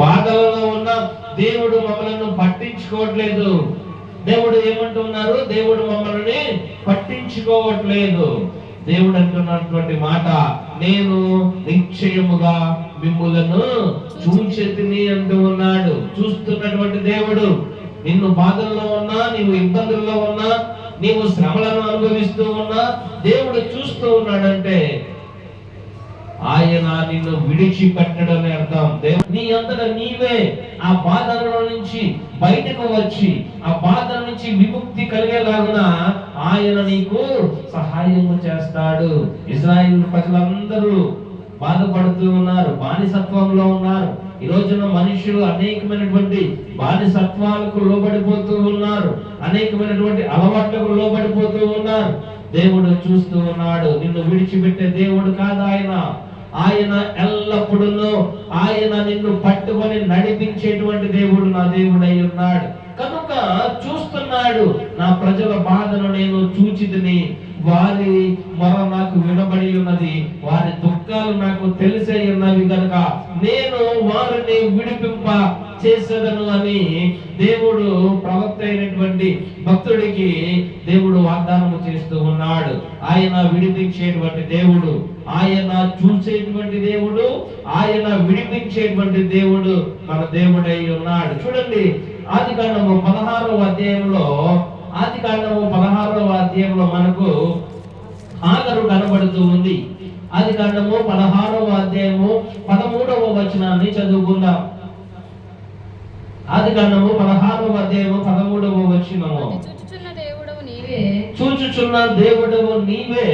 బాధలలో ఉన్న దేవుడు మమ్మల్ని పట్టించుకోవట్లేదు. దేవుడు ఏమంటున్నారు? దేవుడు మమ్మల్ని పట్టించుకోవట్లేదు. దేవుడు అంటున్నటువంటి మాట నేను నిశ్చయముగా మిమ్ములను చూచెతిని అంటూ ఉన్నాడు. చూస్తున్నటువంటి దేవుడు నిన్ను బాధల్లో ఉన్నా నీవు ఇబ్బందుల్లో ఉన్నా నీవు శ్రమలను అనుభవిస్తూ ఉన్నా దేవుడు చూస్తూ ఉన్నాడంటే ఆయన నిన్ను విడిచిపెట్టడని అర్థం. దేవుడు నీ అంతటా నీవే ఆ బాధల నుంచి బయటకు వచ్చి ఆ బాధల నుంచి విముక్తి కలిగేలాగున ఆయన నీకు సహాయము చేస్తాడు. ఇజ్రాయిల్ ప్రజలందరూ బాధపడుతూ ఉన్నారు బానిసత్వంలో ఉన్నారు. ఈ రోజున మనుషులు అనేకమైనటువంటి బానిసత్వాలకు లోబడిపోతూ ఉన్నారు అనేకమైనటువంటి అలవాట్లకు లోబడిపోతూ ఉన్నారు. దేవుడు చూస్తూ ఉన్నాడు నిన్ను విడిచిపెట్టే దేవుడు కాదు ఆయన. ఆయన ఎల్లప్పుడూ ఆయన నిన్ను పట్టుకొని నడిపించేటువంటి దేవుడు నా దేవుడై ఉన్నాడు. కనుక చూస్తున్నాడు నా ప్రజల బాధను నేను చూచితిని వారి మొర నాకు వినబడి ఉన్నది వారి దుఃఖాలు నాకు తెలిసే ఉన్నవి కనుక నేను వారిని విడిపింప చేసేదను అని దేవుడు ప్రవక్త అయినటువంటి భక్తుడికి దేవుడు వాగ్దానం చేస్తూ ఉన్నాడు. ఆయన విడిపించేటువంటి దేవుడు ఆయన చూసేటువంటి దేవుడు ఆయన విడిపించేటువంటి దేవుడు మన దేవుడై ఉన్నాడు. చూడండి ఆది కాండము పదహారవ అధ్యాయంలో ఆది కాండము పదహారవ అధ్యాయంలో మనకు ఆగరు కనబడుతూ ఉంది. ఆది కాండము పదహారవ అధ్యాయము పదమూడవ వచనాన్ని చదువుకుందాం. ఆది కాండము పదహారవ అధ్యాయము పదమూడవ వచనము. చూచుచున్న దేవుడవు నీవే. చూచుచున్న దేవుడు నీవే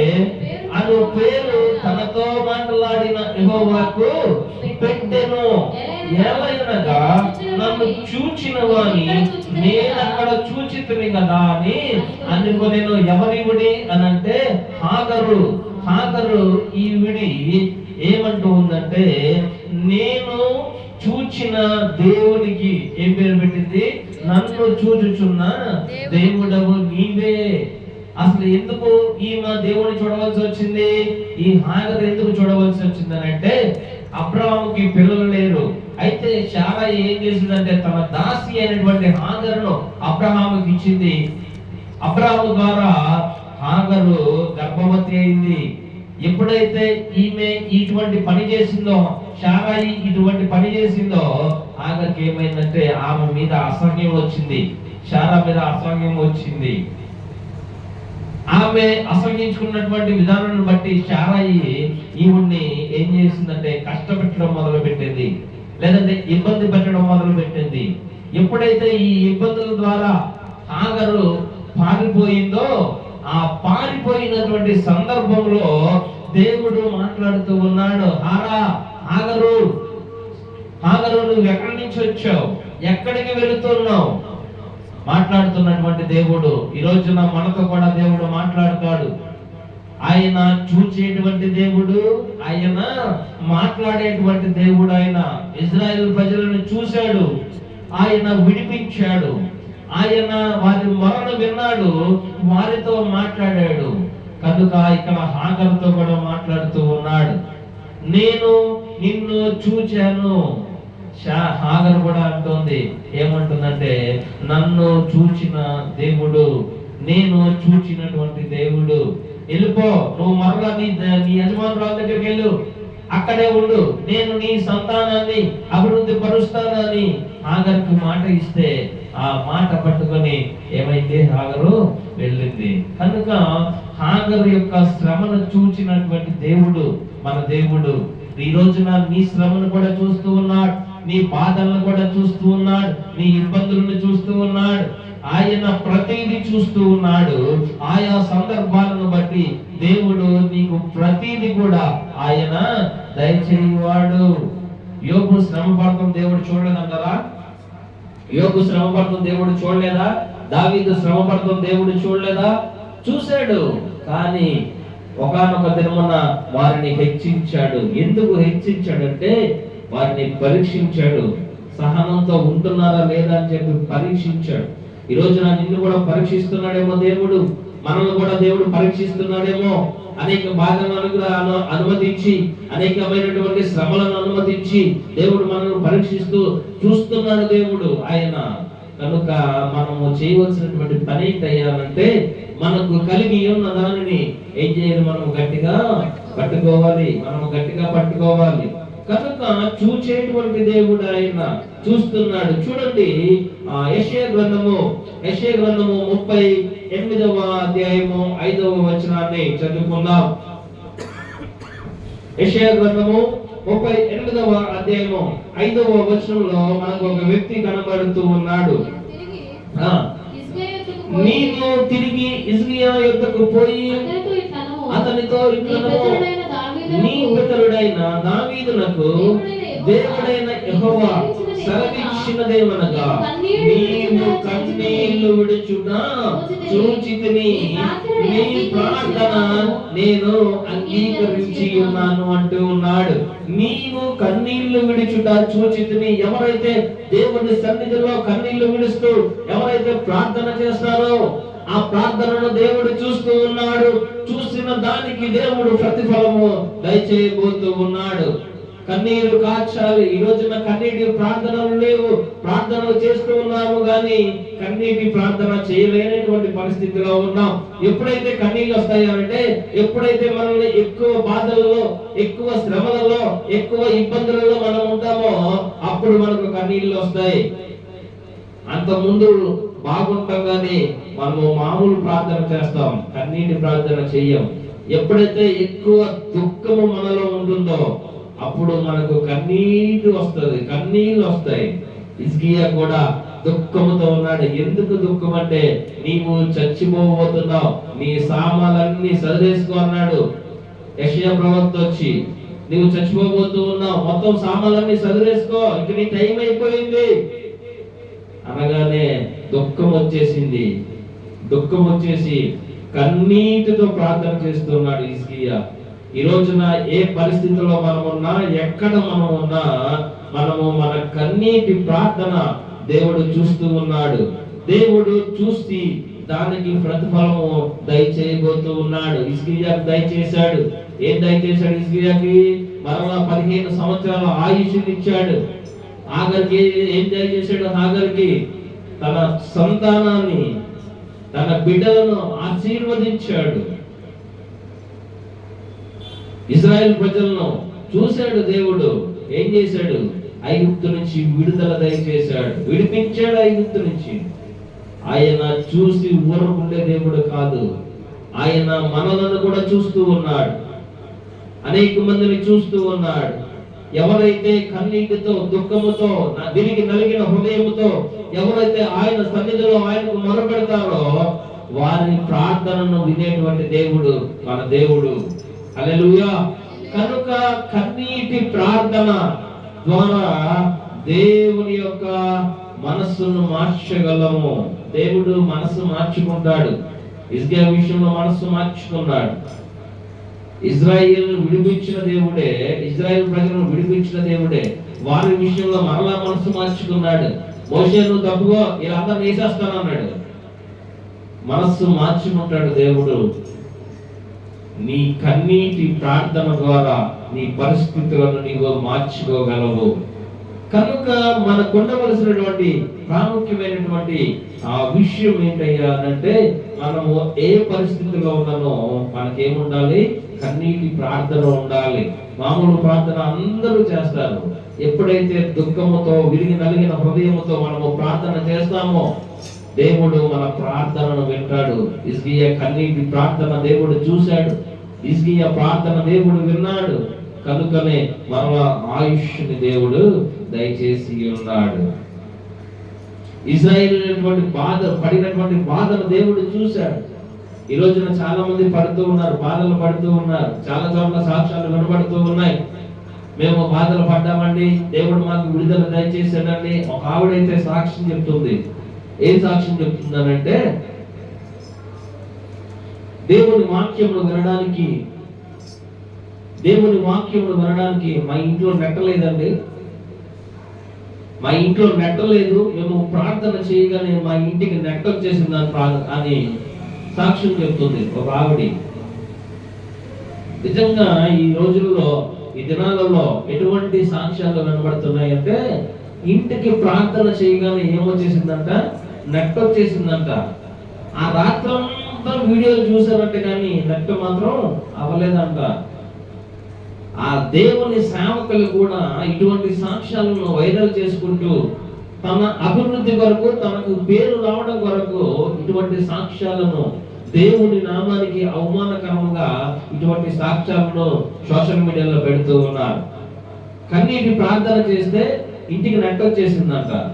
అను పేరు తనతో మాట్లాడిన యెహోవాకు పెట్టెను. ఏలైనగా నన్ను చూచిన వాని నేను అక్కడ చూచితిని కదా అని అనుకునేను ఎవరివిడి అని అంటే హాగరు. హాగరు ఈ విడి ఏమంటూ ఉందంటే నేను చూచిన దేవునికి ఏం పేరు పెట్టింది? నన్ను చూచుచున్న దేవుడవు నీవే. అసలు ఎందుకు ఈమె దేవుని చూడవలసి వచ్చింది? ఈ హాగర్ ఎందుకు చూడవలసి వచ్చింది అని అంటే అబ్రహాంకి పిల్లలు లేరు. అయితే చాలా ఏం చేసిందంటే తన దాసి అయినటువంటి హాగర్ను అబ్రహాముకి ఇచ్చింది. అబ్రహాము ద్వారా హాగరు గర్భవతి అయింది. ఎప్పుడైతే ఈమె ఇటువంటి పని చేసిందో షారాయి ఇటువంటి పని చేసిందో ఆమెకి ఏమైందంటే ఆమె మీద అసహ్యం వచ్చింది. షారా మీద అసహ్యం వచ్చింది. ఆమె అసహించుకున్నటువంటి విధానాన్ని బట్టి షారాయి ఈవిడ్ని ఏం చేసిందంటే కష్టపెట్టడం మొదలు పెట్టింది లేదంటే ఇబ్బంది పెట్టడం మొదలు పెట్టింది ఎప్పుడైతే ఈ ఇబ్బందుల ద్వారా ఆగరు పారిపోయిందో ఆ పారిపోయినటువంటి సందర్భంలో దేవుడు మాట్లాడుతూ ఉన్నాడు హారా ఆగరు. ఆగరు నువ్వు ఎక్కడి నుంచి వచ్చావు? ఎక్కడికి వెళుతున్నావు? మాట్లాడుతున్నటువంటి దేవుడు ఈ రోజున మనతో కూడా దేవుడు మాట్లాడతాడు. ఆయన చూచేటువంటి దేవుడు ఆయన మాట్లాడేటువంటి దేవుడు ఆయన. ఇజ్రాయెల్ ప్రజలను చూశాడు ఆయన విడిపించాడు. ఆయన వారి మొరను విన్నాడు వారితో మాట్లాడాడు. కనుక ఇక్కడ హాగర్తో కూడా మాట్లాడుతూ ఉన్నాడు. నేను నిన్ను చూచాను. షా- హాగర్ కూడా అంటోంది. ఏమంటుందంటే నన్ను చూచిన దేవుడు నేను చూచినటువంటి దేవుడు. వెళ్ళిపో నువ్వు మరలా నీ నీ యజమానురాల దగ్గరికి వెళ్ళు. అక్కడే ఉండు. నేను నీ సంతానాన్ని అభివృద్ధి పరుస్తానని హాగర్కి మాట ఇస్తే ఆ మాట పట్టుకొని ఏమైంది హాగరు వెళ్ళింది. కనుక హాగరు యొక్క శ్రమను చూచినటువంటి దేవుడు మన దేవుడు. ఈ రోజున నీ శ్రమను కూడా చూస్తూ ఉన్నాడు. నీ బాధలను కూడా చూస్తూ ఉన్నాడు. నీ ఇబ్బందులను చూస్తూ ఉన్నాడు. ఆయన ప్రతిదీ చూస్తూ ఉన్నాడు. ఆయా సందర్భాలను బట్టి దేవుడు నీకు ప్రతిదీ కూడా ఆయన దయచేయవాడు. యోగు శ్రమ పడతాం దేవుడు చూడలేదంటారా యోగు శ్రమ పడతాం దేవుడు చూడలేదా? దావీదు శ్రమ పడతాం దేవుడు చూడలేదా? చూశాడు. కానీ ఒకనొక దినమున వారిని హెచ్చించాడు. ఎందుకు హెచ్చించాడంటే వారిని పరీక్షించాడు. సహనంతో ఉంటున్నారా లేదా అని చెప్పి పరీక్షించాడు. ఈ రోజున నిన్ను కూడా పరీక్షిస్తున్నాడేమో దేవుడు. మనల్ని కూడా దేవుడు పరీక్షిస్తున్నాడేమో. అనేక బాధలను కూడా అను- అనుమతించి అనేకమైనటువంటి శ్రమలను అనుమతించి దేవుడు మనల్ని పరీక్షిస్తూ చూస్తున్నాడు దేవుడు ఆయన. కనుక మనము చేయవలసినటువంటి పని ఏంటయ్యాలంటే మనకు కలిగి ఉన్న దానిని ఏం చేయాలి? మనం గట్టిగా పట్టుకోవాలి. మనం గట్టిగా పట్టుకోవాలి. కనుక చూచేటువంటి దేవుడు ఆయన చూస్తున్నాడు. చూడండి ఆ యెషయా గ్రంథము యెషయా గ్రంథము ముప్పై ఎనిమిదవ అధ్యాయము ఐదవ వచనాన్ని చదువుకుందాం. యెషయా గ్రంథము ముప్పై ఎనిమిదవ అధ్యాయము ఐదవ వచనంలో మనకు ఒక వ్యక్తి కనబడుతూ ఉన్నాడు. నీవు తిరిగి ఇజ్రియా యొద్దకు పోయి అతనితో ఇట్లను, అతనితో నీ పితరుడైన దావీదునకు పితరుడైన దావీదునకు దేవుడైన యెహోవా సెలవిచ్చినదేమనగా నీవు కన్నీళ్ళు విడుచుట చూచితిని నీ ప్రార్థన నేను అంగీకరించి ఉన్నాను అంటూ ఉన్నాడు. నీవు కన్నీళ్ళు విడుచుట చూచితిని ఎవరైతే దేవుని సన్నిధిలో కన్నీళ్ళు విడుస్తూ ఎవరైతే ప్రార్థన చేస్తారో ఆ ప్రార్థనను దేవుడు చూస్తూ ఉన్నాడు. చూసిన దానికి దేవుడు ప్రతిఫలము దయచేయబోతూ ఉన్నాడు. కన్నీరు కాచాలి ఈ రోజున కన్నీటి ప్రార్థనలు లేవు. ప్రార్థనలు చేస్తూ ఉన్నాము కానీ కన్నీటి ప్రార్థన చేయలేనటువంటి పరిస్థితిలో ఉన్నాం. ఎప్పుడైతే కన్నీళ్ళు వస్తాయంటే ఎప్పుడైతే మనల్ని ఎక్కువ బాధలలో ఎక్కువ శ్రమలలో ఎక్కువ ఇబ్బందులలో మనం ఉంటామో అప్పుడు మనకు కన్నీళ్ళు వస్తాయి. అంత ముందు బాగుండగానే మనము మామూలు ప్రార్థన చేస్తాం కన్నీటి ప్రార్థన చెయ్యం ఎప్పుడైతే ఎక్కువ దుఃఖము మనలో ఉంటుందో అప్పుడు మనకు కన్నీటి వస్తుంది కన్నీళ్ళు వస్తాయి. ఇస్కియా కూడా దుఃఖముతో ఉన్నాడు. ఎందుకు దుఃఖం అంటే నీవు చచ్చిపోబోతున్నావు నీ సామాన్లన్నీ సరిదేసుకో అన్నాడు. యషయ ప్రవక్త వచ్చి నీవు చచ్చిపోబోతూ ఉన్నావు మొత్తం సామాన్లన్నీ సరిదేసుకో ఇంక నీ టైం అయిపోయింది. అనగానే దుఃఖం వచ్చేసింది. దుఃఖం వచ్చేసి కన్నీటితో ప్రార్థన చేస్తున్నాడు ఇస్కియా ఈ రోజున ఏ పరిస్థితిలో మనం ఉన్నా ఎక్కడ మనం ఉన్నా మనము మన కన్నీటి ప్రార్థన దేవుడు చూస్తూ ఉన్నాడు. దేవుడు చూసి దానికి ప్రతిఫలము దయచేయబోతూ ఉన్నాడు. ఇస్కియాకి దయచేశాడు. ఏం దయచేశాడు ఇస్కియాకి మరలా పదిహేను సంవత్సరాల ఆయుష్ని ఇచ్చాడు ఆఖరికి ఏం చేశాడు ఆఖరికి తన సంతానాన్ని తన బిడ్డలను ఆశీర్వదించాడు. ఇజ్రాయెల్ ప్రజలను చూశాడు దేవుడు. ఏం చేశాడు? ఐగుప్తు నుంచి విడుదల దయచేశాడు. విడిపించాడు ఐగుప్తు నుంచి. ఆయన చూసి ఊరకుండే దేవుడు కాదు. ఆయన మనలను కూడా చూస్తూ ఉన్నాడు. అనేక మందిని చూస్తూ ఉన్నాడు. ఎవరైతే కన్నీటితో దుఃఖముతో దీనికి నలిగిన హృదయముతో ఎవరైతే ఆయన సన్నిధిలో ఆయనకు మొరపెడతారో వారి ప్రార్థనను వినేటువంటి దేవుడు మన దేవుడు. అలెలుయా కనుక కన్నీటి ప్రార్థన ద్వారా దేవుని యొక్క మనస్సును మార్చగలము. దేవుడు మనసు మార్చుకుంటాడు. ఇస్గా విషయంలో మనస్సు మార్చుకున్నాడు. ఇజ్రాయిల్ విడిపించిన దేవుడే ఇజ్రాయిల్ ప్రజలను విడిపించిన దేవుడే వారి విషయంలో మరలా మనసు మార్చుకున్నాడు. భవిష్యత్తు నువ్వు తప్పుకో వేసేస్తాను వేసేస్తానన్నాడు. మనస్సు మార్చుకుంటాడు దేవుడు. నీ కన్నీటి ప్రార్థన ద్వారా నీ పరిస్థితులను నీవు మార్చుకోగలవు. కనుక మనకు ఉండవలసినటువంటి ప్రాముఖ్యమైనటువంటి ఆ విషయం ఏంటయ్యా అంటే మనము ఏ పరిస్థితిలో ఉన్నామో మనకేముండాలి? కన్నీటి ప్రార్థన ఉండాలి. మామూలు ప్రార్థన అందరూ చేస్తారు. ఎప్పుడైతే దుఃఖముతో విరిగి నలిగిన హృదయముతో మనము ప్రార్థన చేస్తామో దేవుడు మన ప్రార్థనను వింటాడు. ఇస్గియ కన్నీటి ప్రార్థన దేవుడు చూశాడు. ఇస్గియ ప్రార్థన దేవుడు విన్నాడు. కనుకనే మన ఆయుష్ని దేవుడు దయచేసి ఉన్నాడు. ఇజ్రాయిల్ బాధ పడినటువంటి బాధను దేవుడు చూశాడు. ఈ రోజున చాలా మంది పడుతూ ఉన్నారు బాధలు పడుతూ ఉన్నారు. చాలా చోట్ల సాక్ష్యాలు వినబడుతూ ఉన్నాయి. మేము బాధలు పడ్డామండి దేవుడు మాకు విడుదల దయచేసాడండి ఒక ఆవిడైతే సాక్ష్యం చెప్తుంది. ఏం సాక్ష్యం చెప్తుందనంటే దేవుని వాక్యమును వినడానికి దేవుని వాక్యమును వినడానికి మా ఇంట్లో నెట్టలేదండి. మా ఇంట్లో నెట్టలేదు మేము ప్రార్థన చేయగానే మా ఇంటికి నెట్ట వచ్చేసింది అని అని సాక్ష్యం చెప్తుంది ఒక ఆవిడ. నిజంగా ఈ రోజుల్లో ఈ దినాలలో ఎటువంటి సాక్ష్యాలు కనబడుతున్నాయంటే ఇంటికి ప్రార్థన చేయగానే ఏమొచ్చేసిందంట? నెట్ వచ్చేసిందంట ఆ రాత్రంతా వీడియోలు చూసారంటే కానీ నెట్ మాత్రం అవ్వలేదంట. ఆ దేవుని సేవకులు కూడా ఇటువంటి సాక్ష్యాలను వైరల్ చేసుకుంటూ తమ అభివృద్ధి కొరకు తనకు పేరు రావడం కొరకు ఇటువంటి సాక్ష్యాలను దేవుని నామానికి అవమానకరంగా ఇటువంటి సాక్ష్యాలను సోషల్ మీడియాలో పెడుతూ ఉన్నారు. కన్నీటి ప్రార్థన చేస్తే ఇంటికి నెట్ చేసిందంట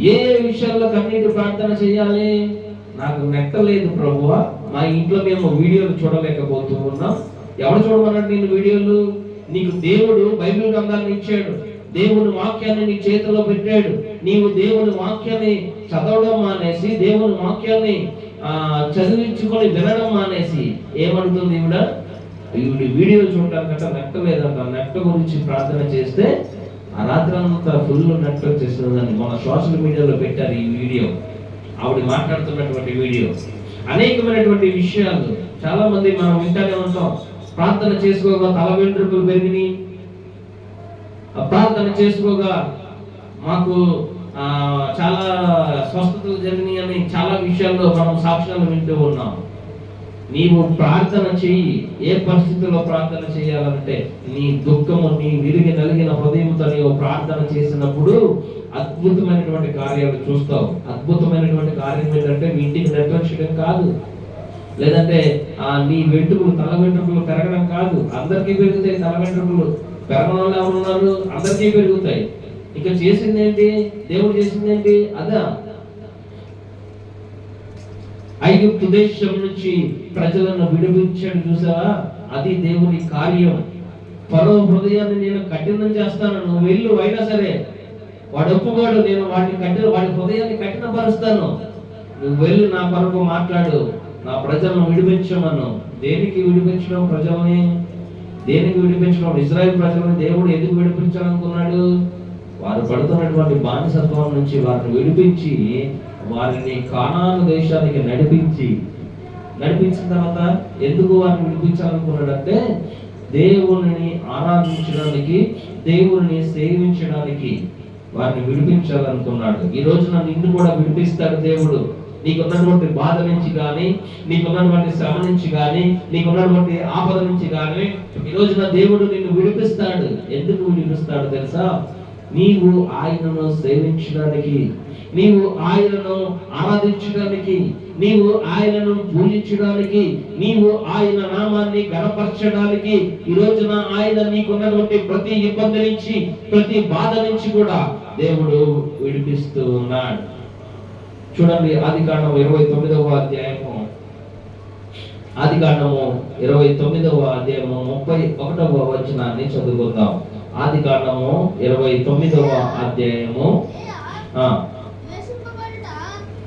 ఏ విషయాల్లో కన్నీటి ప్రార్థన చేయాలి? నాకు నెట్టలేదు ప్రభువ ప్రభువా. మా ఇంట్లో మేము వీడియోలు చూడలేకపోతూ ఉన్నాం. ఎవరు చూడమన్నాడు నేను వీడియోలు? నీకు దేవుడు బైబిల్ గ్రంథాన్ని ఇచ్చాడు. దేవుని వాక్యాన్ని నీ చేతిలో పెట్టాడు. నీవు దేవుని వాక్యాన్ని చదవడం మానేసి దేవుని వాక్యాన్ని ఆ, చదివించుకొని వినడం మానేసి ఏమంటుంది ఈవిడ? ఈవిడ వీడియో చూడటానికంటే నెట్ లేదంట నెట్ గురించి ప్రార్థన చేస్తే ఆ రాత్రి అంతా ఫుల్ నెట్ వచ్చేసిందని మన సోషల్ మీడియాలో పెట్టారు ఈ వీడియో. ఆవిడ మాట్లాడుతున్నటువంటి వీడియో. అనేకమైనటువంటి విషయాలు. చాలా మంది మనం వింటానే ఉంటాం. ప్రార్థన చేసుకోగా తల వెంట్రుకలు పెరిగినాయి. ప్రార్థన చేసుకోగా మాకు ఆ, చాలా స్వస్థతలు జరిగినాయి అని చాలా విషయాల్లో మనం సాక్ష్యాలు వింటూ ఉన్నాం. నీవు ప్రార్థన చెయ్యి. ఏ పరిస్థితుల్లో ప్రార్థన చేయాలంటే నీ దుఃఖము నీ విరిగి నలిగిన హృదయంతో నీవు ప్రార్థన చేసినప్పుడు అద్భుతమైనటువంటి కార్యాలు చూస్తావు. అద్భుతమైనటువంటి కార్యం ఏంటంటే మీ ఇంటికి నెట్వర్క్ కాదు. లేదంటే ఆ నీ వెంట్రుకలు తల వెంట్రుకలు పెరగడం కాదు. అందరికీ పెరుగుతాయి తల వెంట్రుకలు. పెరగడం వల్ల ఉన్నారు? అందరికీ పెరుగుతాయి. ఇక చేసింది ఏంటి? దేవుడు చేసింది ఏంటి? అదా. ఐగుప్తు దేశం నుంచి ప్రజలను విడిపించాడు చూసావా? అది దేవుని కార్యం. పరో హృదయాన్ని నేను కఠినం చేస్తాను. నువ్వు వెళ్ళు అయినా సరే. వాడు ఒప్పుకోడు నేను వాడిని కఠిన వాడి హృదయాన్ని కఠినపరుస్తాను. నువ్వు వెళ్ళు నా కొరకు మాట్లాడు. నా ప్రజలను విడిపించమను. దేనికి విడిపించడం ప్రజల్ని? దేనికి విడిపించడం? ఇజ్రాయెల్ ప్రజలను దేవుడు ఎందుకు విడిపించాలనుకున్నాడు? వారు పడుతున్నటువంటి బానిసత్వం నుంచి వారిని విడిపించి వారిని కానాను దేశానికి నడిపించి నడిపించిన తర్వాత ఎందుకు వారిని విడిపించాలనుకున్నాడంటే దేవుని ఆరాధించడానికి దేవుని సేవించడానికి వారిని విడిపించాలనుకున్నాడు. ఈ రోజున నిన్ను కూడా విడిపిస్తాడు దేవుడు. నీకున్నటువంటి బాధ నుంచి కానీ నీకున్నటువంటి శ్రమ నుంచి కానీ నీకున్నటువంటి ఆపద నుంచి కానీ ఈ రోజున దేవుడు నిన్ను విడిపిస్తాడు. ఎందుకు విడిపిస్తాడు తెలుసా? నీవు ఆయనను సేవించడానికి నీవు ఆయనను ఆరాధించడానికి నీవు ఆయనను పూజించడానికి నీవు ఆయన నామాన్ని గణపరచడానికి ఈ రోజున ఆయన నీకున్నటువంటి ప్రతి ఇబ్బంది నుంచి ప్రతి బాధ నుంచి కూడా దేవుడు విడిపిస్తూ ఉన్నాడు. చూడండి ఆది కాండం ఇరవై తొమ్మిదవ అధ్యాయము. ఆది కాండము ఇరవై తొమ్మిదవ అధ్యాయము ముప్పై ఒకటవ వచనాన్ని చదువుకుందాం. ఆది కాండము ఇరవై తొమ్మిదవ అధ్యాయము.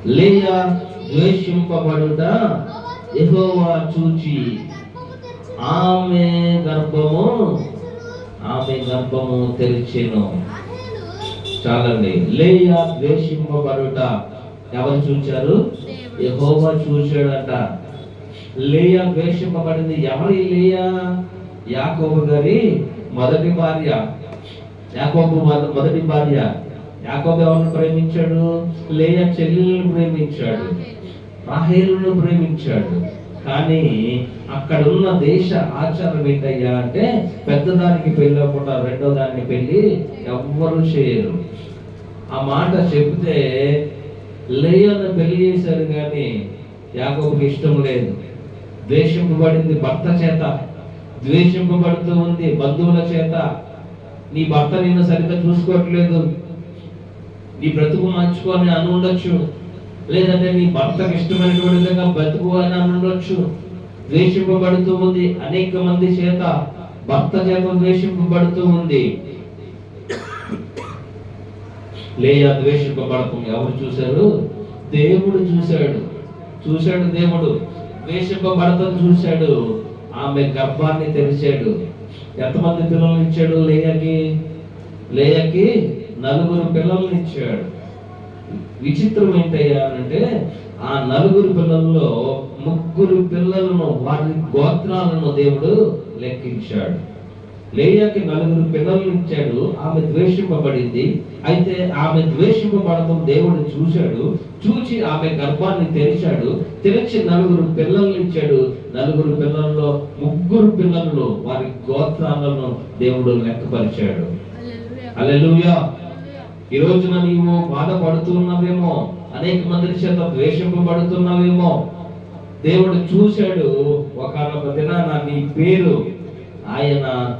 లేయా ద్వేషింపబడుట యెహోవా చూచి ఆమె గర్భము ఆమె గర్భము తెరిచెను. చాలండి. లేయా ద్వేషింపబడుట ఎవరు చూచారు? యెహోవా చూచాడట. లేయా ద్వేషింపబడింది. ఎవరి లేయా? యాకోబు గారి మొదటి భార్య. యాకోబు మొద- మొదటి భార్య. యాకోబు ఎవరిని ప్రేమించాడు? లేయా చెల్లెలను ప్రేమించాడు. రాహేలును ప్రేమించాడు. కానీ అక్కడ ఉన్న దేశ ఆచారం ఏంటయ్యా అంటే పెద్దదానికి పెళ్ళి అవ్వకుండా రెండో దాన్ని పెళ్ళి ఎవ్వరు చేయరు. ఆ మాట చెబితే లేయను పెళ్ళి చేశారు కానీ యాకోబుకి ఇష్టం లేదు. ద్వేషింపబడింది భర్త చేత. ద్వేషింపబడుతూ ఉంది బంధువుల చేత. నీ భర్త నిన్ను సరిగ్గా చూసుకోవట్లేదు. నీ బ్రతుకు మార్చుకొని అని ఉండొచ్చు. లేదంటే నీ భర్తకు ఇష్టమైనటువంటి విధంగా బ్రతుకు అని అని ఉండొచ్చు. ద్వేషింపబడుతూ ఉంది అనేక మంది చేత. భర్త చేత ద్వేషింపబడుతూ ఉంది. లేయా ద్వేషింపబడకం ఎవరు చూశారు దేవుడు చూశాడు. చూశాడు దేవుడు. ద్వేషింపబడతం చూశాడు. ఆమె గర్భాన్ని తెరిచాడు. ఎంతమంది పిల్లల్ని ఇచ్చాడు లేయకి? లేయకి నలుగురు పిల్లల్ని ఇచ్చాడు. విచిత్రం ఏంటయ్యా అంటే ఆ నలుగురు పిల్లల్లో ముగ్గురు పిల్లలను వారి గోత్రాలను దేవుడు లెక్కించాడు. లేయాకి నలుగురు పిల్లలను ఇచ్చాడు ఆమె ద్వేషింపబడింది. అయితే ఆమె ద్వేషింపబడటం దేవుడు చూశాడు. చూచి ఆమె గర్భాన్ని తెరిచాడు. తెరిచి నలుగురు పిల్లల్ని ఇచ్చాడు. నలుగురు పిల్లల్లో ముగ్గురు పిల్లలను వారి గోత్రాలను దేవుడు లెక్కపరిచాడు అల్లెలుయా ఈ రోజున నీవు బాధపడుతున్నావేమో అనేక మంది చేత ద్వేషింపబడుతున్నావేమో. దేవుడు చూశాడు. ఒకనొక దినాన నీ పేరు ఆయన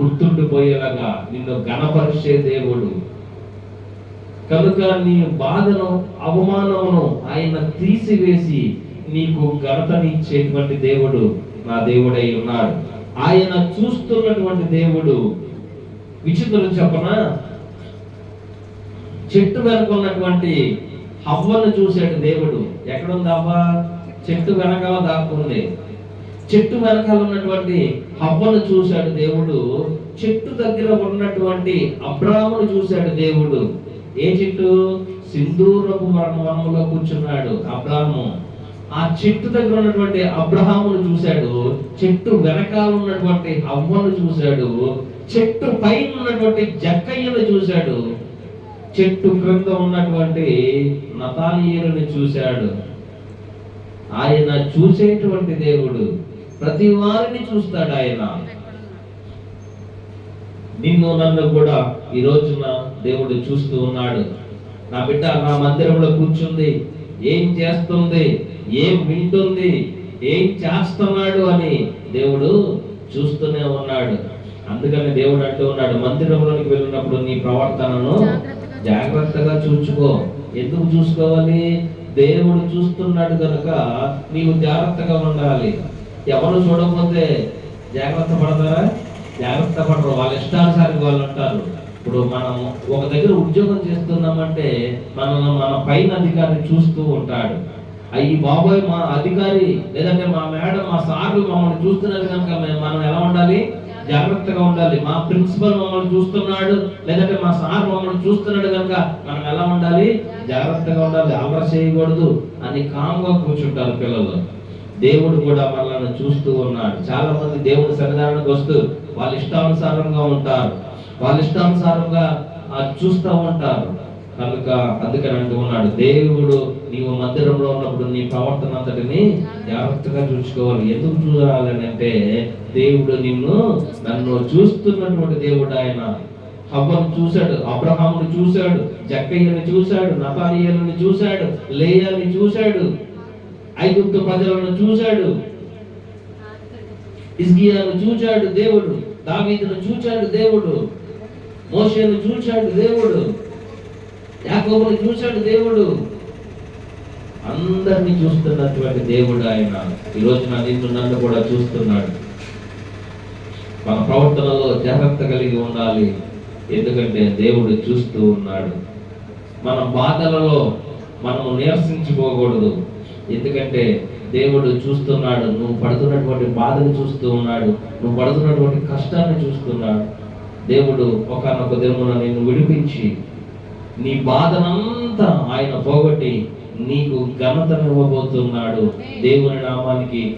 గుర్తుండిపోయేలాగా నిన్ను గణపరిచే దేవుడు. కనుక నీ బాధను అవమానమును ఆయన తీసివేసి నీకు ఘనతనిచ్చేటువంటి దేవుడు నా దేవుడై ఉన్నాడు. ఆయన చూస్తున్నటువంటి దేవుడు విచిత్రులు చెప్పనా? చెట్టు వెనక ఉన్నటువంటి హవ్వను చూశాడు దేవుడు. ఎక్కడుంది హవ్వ? చెట్టు వెనకాల దాక్కుంది. చెట్టు వెనకాల ఉన్నటువంటి హవ్వను చూశాడు దేవుడు. చెట్టు దగ్గర ఉన్నటువంటి అబ్రాహ్మును చూశాడు దేవుడు. ఏ చెట్టు? సింధూరపు వనంలో కూర్చున్నాడు అబ్రాహము ఆ చెట్టు దగ్గర ఉన్నటువంటి అబ్రహామును చూశాడు. చెట్టు వెనకాల ఉన్నటువంటి అవ్వను చూశాడు. చెట్టు పైన ఉన్నటువంటి జక్కయ్యను చూశాడు. చెట్టు క్రింద ఉన్నటువంటి నతానీయులను చూశాడు. ఆయన చూసేటువంటి దేవుడు. ప్రతి వారిని చూస్తాడు ఆయన. నిన్ను నన్ను కూడా ఈ రోజున దేవుడు చూస్తూ ఉన్నాడు. నా బిడ్డ నా మందిరంలో కూర్చుంది. ఏం చేస్తుంది? ఏం వింటుంది? ఏం చేస్తున్నాడు అని దేవుడు చూస్తూనే ఉన్నాడు. అందుకని దేవుడు అంటూ ఉన్నాడు మందిరంలోనికి వెళ్ళినప్పుడు నీ ప్రవర్తనను జాగ్రత్తగా చూసుకో ఎందుకు చూసుకోవాలి? దేవుడు చూస్తున్నాడు కనుక నీవు జాగ్రత్తగా ఉండాలి. ఎవరు చూడకపోతే జాగ్రత్త పడతారా? జాగ్రత్త పడరు. వాళ్ళ ఇష్టానుసారి వాళ్ళు అంటారు ఇప్పుడు మనం ఒక దగ్గర ఉద్యోగం చేస్తున్నామంటే మనం మన పైన అధికారిని చూస్తూ ఉంటాడు. అయ్యి బాబోయ్ మా అధికారి లేదంటే మా మేడం మా సార్లు మమ్మల్ని చూస్తున్నారు కనుక మేము- మనం ఎలా ఉండాలి? జాగ్రత్తగా ఉండాలి. మా ప్రిన్సిపల్ మమ్మల్ని చూస్తున్నాడు లేదంటే మా సార్ మమ్మల్ని చూస్తున్నాడు కనుక మనం ఎలా ఉండాలి? జాగ్రత్తగా ఉండాలి. అలర చేయకూడదు అని కామ్గా కూర్చుంటారు పిల్లలు. దేవుడు కూడా మనల్ని చూస్తూ ఉన్నాడు. చాలా మంది దేవుడి సన్నిధానానికి వస్తూ వాళ్ళ ఇష్టానుసారంగా ఉంటారు. వాళ్ళ ఇష్టానుసారంగా ఆ, చూస్తూ ఉంటారు. కనుక అందుకని అంటూ ఉన్నాడు. దేవుడు నీవు మందిరంలో ఉన్నప్పుడు నీ ప్రవర్తన అంతటిని జాగ్రత్తగా చూసుకోవాలి. ఎందుకు చూడాలని అంటే దేవుడు నిన్ను నన్ను చూస్తున్నటువంటి దేవుడు ఆయన. హవ్వను చూశాడు అబ్రహామును చూశాడు జక్కయ్యని చూశాడు నతానియలను చూశాడు లేయని చూశాడు. ఐగుప్తు ప్రజలను చూశాడు. ఇస్గియాను చూచాడు దేవుడు దావీదును చూచాడు దేవుడు మోషేను చూశాడు దేవుడు యాకోబును చూశాడు దేవుడు. అందరినీ చూస్తున్నటువంటి దేవుడు ఆయన. ఈ నా నిన్ను నన్ను కూడా చూస్తున్నాడు. మన ప్రవర్తనలో జాగ్రత్త కలిగి ఉండాలి. ఎందుకంటే దేవుడు చూస్తూ ఉన్నాడు. మన బాధలలో మనము నిరసించిపోకూడదు. ఎందుకంటే దేవుడు చూస్తున్నాడు నువ్వు పడుతున్నటువంటి బాధను చూస్తూ ఉన్నాడు నువ్వు పడుతున్నటువంటి కష్టాన్ని చూస్తున్నాడు దేవుడు ఒకనొక దినమున నిన్ను విడిపించి నీ బాధనంతా ఆయన పోగొట్టి నీకు ఘనతనివ్వబోతున్నాడు దేవుని నామానికి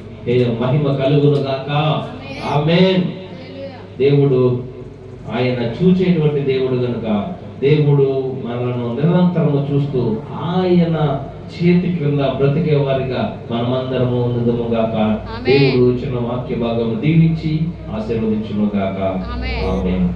మహిమ కలుగును గాక. ఆమెన్. దేవుడు ఆయన చూచేటువంటి దేవుడు కనుక దేవుడు మనలను నిరంతరము చూస్తూ ఆయన చేతి క్రింద బ్రతికే వారిగా మనమందరము ఉందము గాక. దేవుడు చిన్న వాక్య భాగం దీవించి ఆశీర్వదించును గాక. ఆమేన్